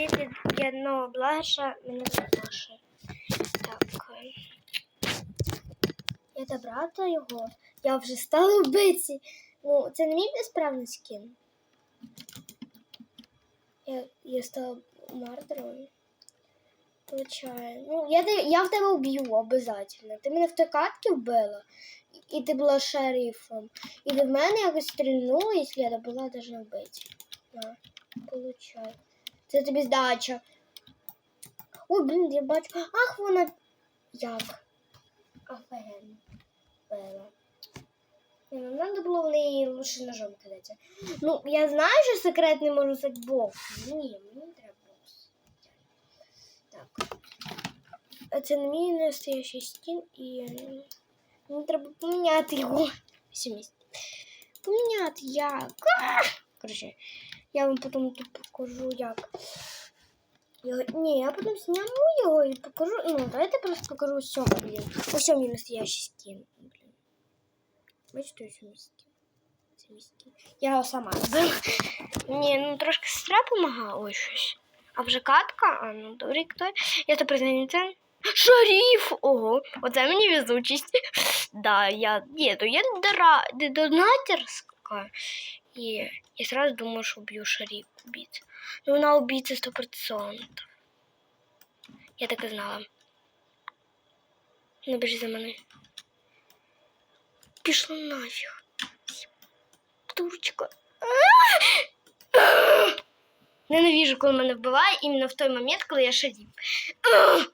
Від одного блаша. Мене Маша. Так. Я до брата його. Я вже стала вбиці. Ну, це не мій безправний скін. Я, я стала мардером. Получаю. Ну, я, я в тебе вб'ю обов'язково. Ти мене в той катки вбила, і ти була шерифом. І в мене якось стрільнула, і сліда була даже вбити. На, получай. Це тобі здача. Ой, блін, я бачу. Ах, вона. Як? Офігенно. Била. Не, ну, надо було в неї лучше ножом кидати. Ну, я знаю, що секретний можу стати бокс. Ні, мені не треба бокс. Так. А Це не мій настоящий стін і м, мені треба поміняти його. Всі місць. Поміняти як? А! Короче, я вам потім тут покажу як. Його... Ні, я потім зніму його і покажу. Ну, давайте просто покажу ось цьому, блін. Ось цьому мій настоящий скін. Блін. Бачите, ось мій скін. Це мій скін. Я його сама робила. Ні, ну трошки сестра допомагала. Ой, щось. А вже катка? А, ну добре, хто? Я то признаю це. Шаріф! Ого, оце мені везучість. Да, я ні, то я дора... не донатерська. І я сразу думаю, що уб'ю шаріф убийцу. Ну, вона убийця 100%. Я так і знала. Не біжи за мене. Пішла нафіг. Дурочка. Ненавижу, коли мене вбиває іменно в той момент, коли я шариф.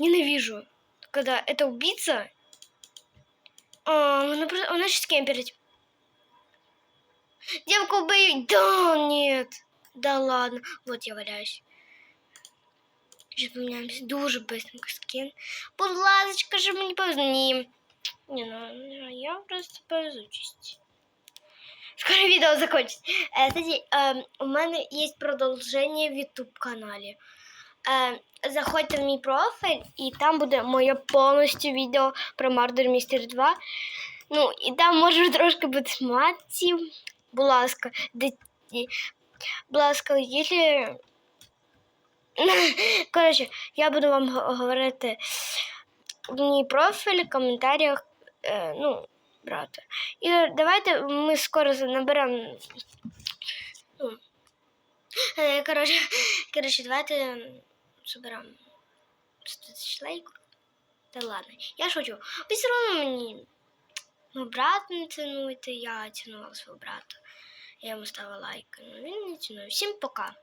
Ненавижу, когда это убийца. А, она, просто- она сейчас кемперить. Девку убей. Да, нет. Да ладно. Вот я валяюсь. Сейчас поменяемся. Дуже быстренько скин. Будь ласочка, же мне повезни. Не, ну, я просто повезучесть. Скоро видео закончится. Э, кстати, эм, у мене есть продолжение в YouTube каналі. Е, заходьте в мій профіль, і там буде моє повністю відео про Murder Mystery 2. Ну, і там може трошки бути матів. Будь ласка, будь ласка, якщо... Коротше, я буду вам говорити в мій профіль, в коментарях, е, ну, брата. І давайте ми скоро наберемо. Ну, е, коротше, коротше, давайте соберемо 100 тисяч лайків. Та ладно, я шучу. Все одно мені мій брат не цінуєте, я цінувала свого брата. Я йому ставила лайки. Ну він не цінує. Всім пока.